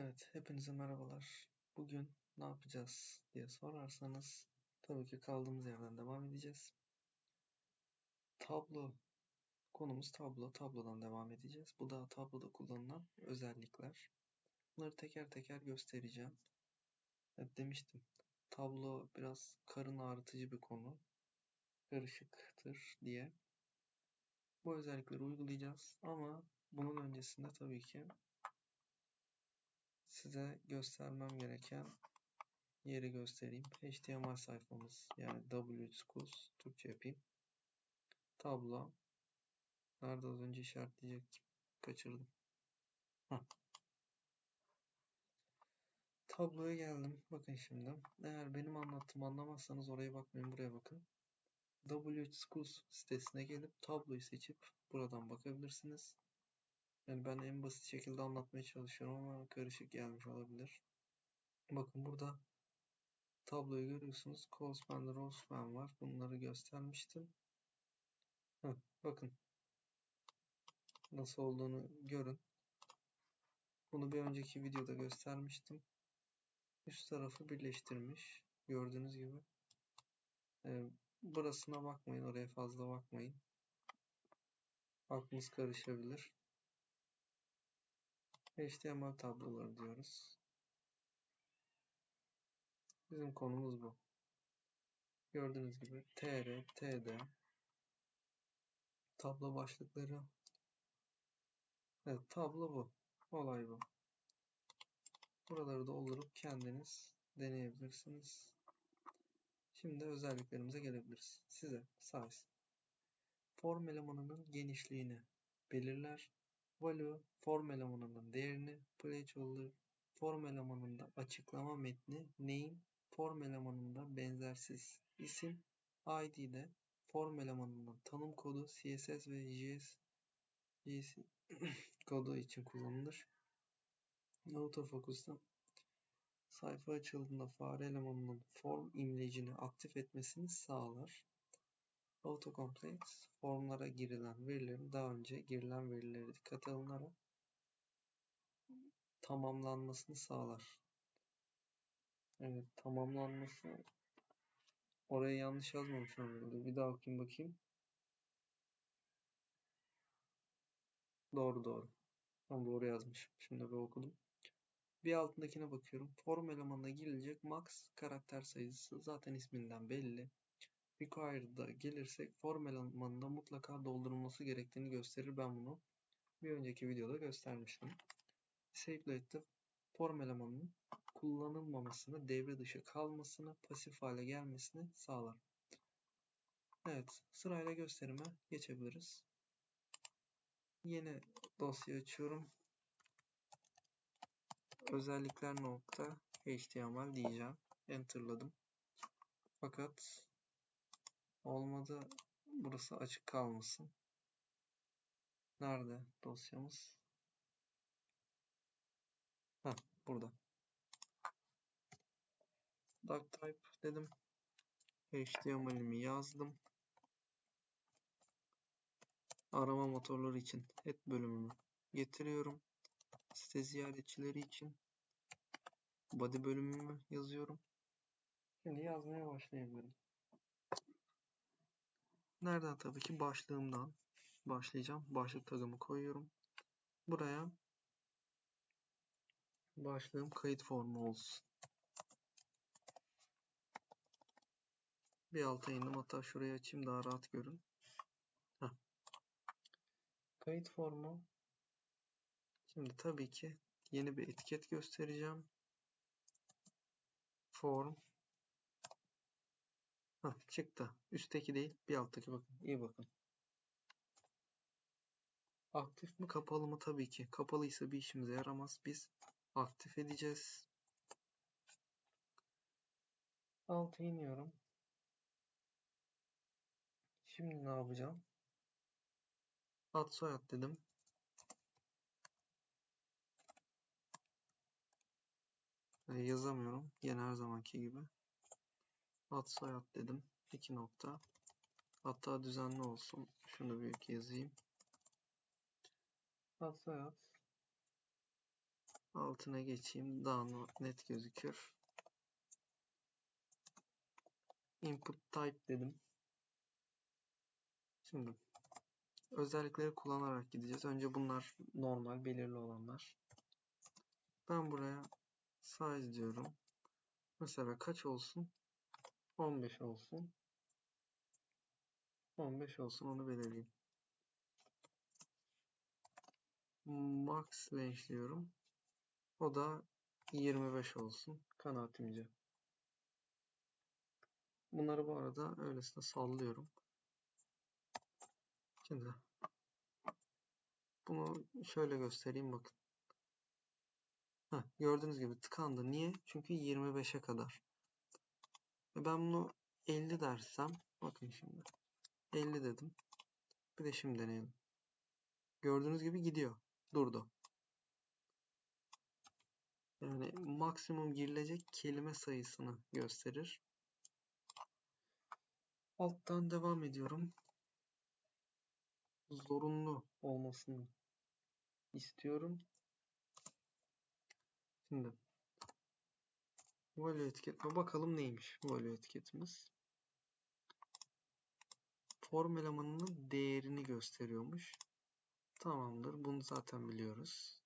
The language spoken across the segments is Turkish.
Evet, hepinize merhabalar. Bugün ne yapacağız diye sorarsanız tabii ki kaldığımız yerden devam edeceğiz. Tablo, konumuz tablo. Tablodan devam edeceğiz. Bu da tabloda kullanılan özellikler. Bunları teker teker göstereceğim. Evet, demiştim. Tablo biraz karın ağrıtıcı bir konu. Karışıktır diye. Bu özellikleri uygulayacağız ama bunun öncesinde tabii ki size göstermem gereken yeri göstereyim. HTML sayfamız yani W3Schools Türkçe yapayım. Tablo. Nerede az önce işaretleyecektim. Kaçırdım. Heh. Tabloya geldim. Bakın şimdi. Eğer benim anlattığımı anlamazsanız oraya bakmayın buraya bakın. W3 Schools sitesine gelip tabloyu seçip buradan bakabilirsiniz. Yani ben en basit şekilde anlatmaya çalışıyorum ama karışık gelmiş olabilir. Bakın burada tabloyu görüyorsunuz. Colespan ve Rospan var. Bunları göstermiştim. Heh, bakın nasıl olduğunu görün. Bunu bir önceki videoda göstermiştim. Üst tarafı birleştirmiş. Gördüğünüz gibi. Ee, burasına bakmayın. Oraya fazla bakmayın. Aklınız karışabilir. HTML tabloları diyoruz. Bizim konumuz bu. Gördüğünüz gibi tr, td tablo başlıkları Evet tablo bu. Olay bu. Buraları doldurup kendiniz deneyebilirsiniz. Şimdi özelliklerimize gelebiliriz. Size size form elemanının genişliğini belirler. Value form elemanının değerini placeholder form elemanında açıklama metni name form elemanında benzersiz isim id'de form elemanının tanım kodu css ve js, js kodu için kullanılır. Autofocus'ta sayfa açıldığında fare elemanının form imlecini aktif etmesini sağlar. Autocomplete formlara girilen verilerin daha önce girilen verileri dikkate alınarak tamamlanmasını sağlar. Evet tamamlanması oraya yanlış yazmamışım herhalde. Bir daha okuyayım bakayım. Doğru doğru. Tam doğru yazmışım. Şimdi bir okudum. Bir altındakine bakıyorum. Form elemanına girilecek max karakter sayısı zaten isminden belli. Required'da gelirsek form elemanında mutlaka doldurulması gerektiğini gösterir. Ben bunu bir önceki videoda göstermiştim. Disabled'de form elemanının kullanılmamasını, devre dışı kalmasını, pasif hale gelmesini sağlar. Evet, sırayla gösterime geçebiliriz. Yeni dosya açıyorum. Özellikler nokta HTML diyeceğim. Enter'ladım. Fakat olmadı. Burası açık kalmasın. Nerede dosyamız? Heh, burada. Doctype dedim. HTML'imi yazdım. Arama motorları için head bölümümü getiriyorum. Site ziyaretçileri için body bölümümü yazıyorum. Şimdi yazmaya başlayabilirim. Nereden tabii ki başlığımdan başlayacağım. Başlık tagımı koyuyorum. Buraya başlığım kayıt formu olsun. Bir alta indim. Hatta şurayı açayım daha rahat görün. Heh. Kayıt formu. Şimdi tabii ki yeni bir etiket göstereceğim. Form. Heh, çıktı. Üstteki değil. Bir alttaki bakın. İyi bakın. Aktif mi kapalı mı? Tabii ki. Kapalıysa bir işimize yaramaz. Biz aktif edeceğiz. Alta iniyorum. Şimdi ne yapacağım? Ad soyad dedim. E, yazamıyorum. Yine her zamanki gibi. Ad soyad dedim. İki nokta. Hatta düzenli olsun. Şunu büyük yazayım. Ad soyad. altına geçeyim. Daha net gözükür. Input type dedim. Şimdi özellikleri kullanarak gideceğiz. Önce bunlar normal belirli olanlar. Ben buraya size diyorum. Mesela kaç olsun? 15 olsun. 15 olsun onu belirleyeyim. Max diyorum. O da 25 olsun kanaatimce. Bunları bu arada öylesine sallıyorum. Şimdi bunu şöyle göstereyim bakın. Heh, gördüğünüz gibi tıkandı. Niye? Çünkü 25'e kadar. Ben bunu 50 dersem bakın şimdi 50 dedim. Bir de şimdi deneyelim. Gördüğünüz gibi gidiyor. Durdu. Yani maksimum girilecek kelime sayısını gösterir. Alttan devam ediyorum. Zorunlu olmasını istiyorum. Şimdi value etiketine bakalım neymiş value etiketimiz. Form elemanının değerini gösteriyormuş. Tamamdır. Bunu zaten biliyoruz.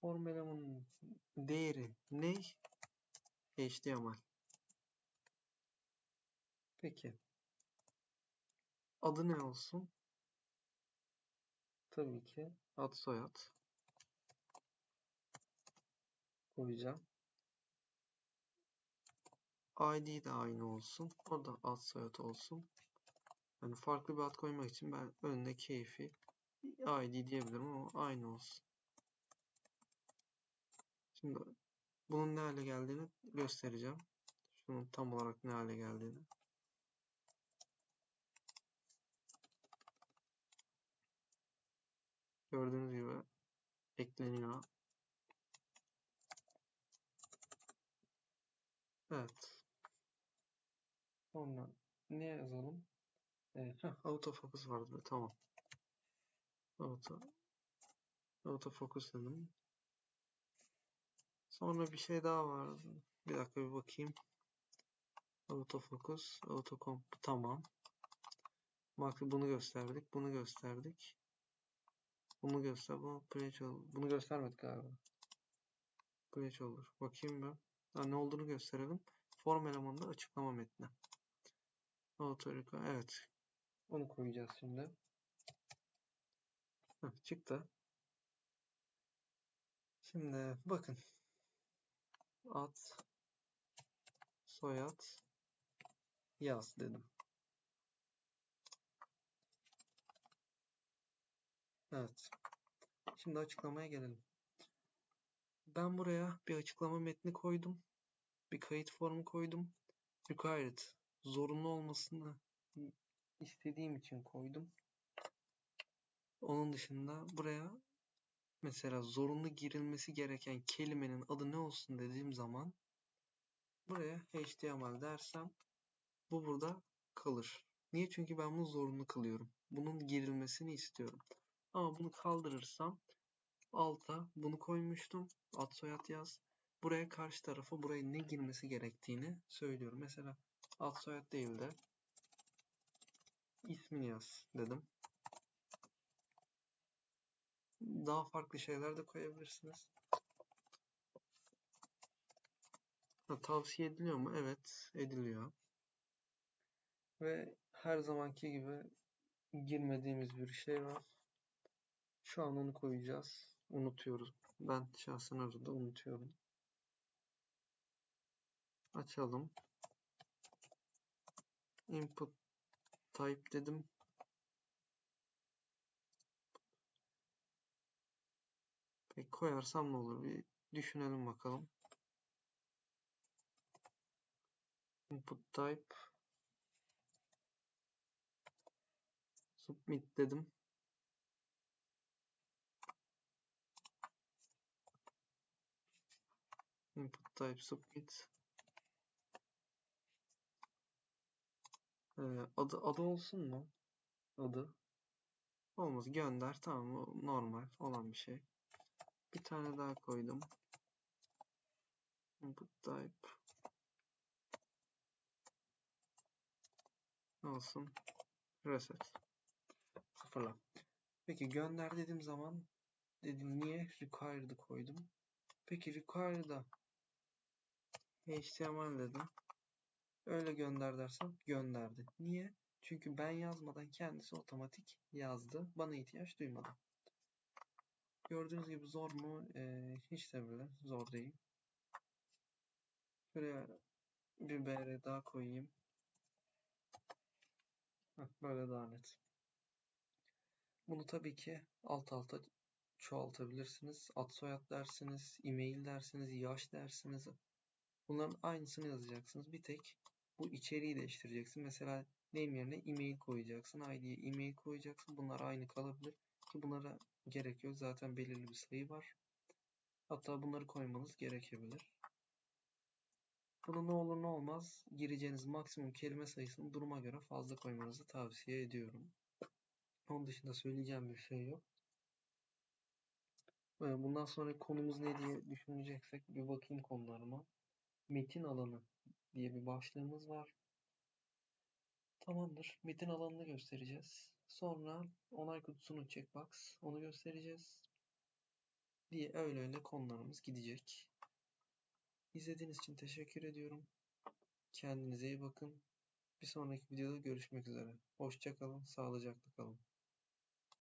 Form elemanının değeri ne? HTML. Peki. Adı ne olsun? Tabii ki ad soyad koyacağım. ID de aynı olsun. O da ad soyad olsun. Yani farklı bir ad koymak için ben önüne keyfi ID diyebilirim ama aynı olsun. Şimdi bunun ne hale geldiğini göstereceğim. Şunun tam olarak ne hale geldiğini. Gördüğünüz gibi ekleniyor. Evet. Sonra ne yazalım? Evet. Heh, autofocus vardı. Tamam. Auto autofocus dedim. Sonra bir şey daha vardı. Bir dakika bir bakayım. Autofocus, autocomp tamam. Bak bunu gösterdik, bunu gösterdik. Bunu göster, bu preç olur. Bunu göstermedik galiba. Preç olur. Bakayım ben. Ha, ne olduğunu gösterelim. Form elemanında açıklama metni. Autorika, evet. Onu koyacağız şimdi. Heh, çıktı. Şimdi bakın. Ad soyad yaz dedim. Evet. Şimdi açıklamaya gelelim. Ben buraya bir açıklama metni koydum. Bir kayıt formu koydum. Required zorunlu olmasını istediğim için koydum. Onun dışında buraya mesela zorunlu girilmesi gereken kelimenin adı ne olsun dediğim zaman buraya HTML dersem bu burada kalır. Niye? Çünkü ben bunu zorunlu kılıyorum. Bunun girilmesini istiyorum. Ama bunu kaldırırsam alta bunu koymuştum. Ad soyad yaz. Buraya karşı tarafa buraya ne girmesi gerektiğini söylüyorum. Mesela ad soyad değil de ismini yaz dedim. Daha farklı şeyler de koyabilirsiniz. Ha, tavsiye ediliyor mu? Evet, ediliyor. Ve her zamanki gibi girmediğimiz bir şey var. Şu an onu koyacağız. Unutuyoruz. Ben şahsen arada unutuyorum. Açalım. Input type dedim. Peki koyarsam ne olur? Bir düşünelim bakalım. Input type submit dedim. Input type submit. Ee, adı adı olsun mu? Adı. Olmaz. Gönder. Tamam. Normal olan bir şey. Bir tane daha koydum. Input type olsun. Reset. Sıfırla. Peki gönder dediğim zaman dedim niye required'ı koydum. Peki required'a HTML dedim. Öyle gönder dersem gönderdi. Niye? Çünkü ben yazmadan kendisi otomatik yazdı. Bana ihtiyaç duymadı. Gördüğünüz gibi zor mu? Ee, hiç de bile zor değil. Şuraya bir BR daha koyayım. Heh, böyle daha net. Bunu tabii ki alt alta çoğaltabilirsiniz. Ad soyad dersiniz, e-mail dersiniz, yaş dersiniz. Bunların aynısını yazacaksınız. Bir tek bu içeriği değiştireceksin. Mesela name yerine e-mail koyacaksın. ID'ye e-mail koyacaksın. Bunlar aynı kalabilir. Ki bunlara gerek yok. Zaten belirli bir sayı var. Hatta bunları koymanız gerekebilir. Bunu ne olur ne olmaz gireceğiniz maksimum kelime sayısını duruma göre fazla koymanızı tavsiye ediyorum. Onun dışında söyleyeceğim bir şey yok. Bundan sonra konumuz ne diye düşüneceksek bir bakayım konularıma. Metin alanı diye bir başlığımız var. Tamamdır. Metin alanını göstereceğiz. Sonra onay kutusunu checkbox onu göstereceğiz. Diye öyle öyle konularımız gidecek. İzlediğiniz için teşekkür ediyorum. Kendinize iyi bakın. Bir sonraki videoda görüşmek üzere. Hoşçakalın, sağlıcakla kalın.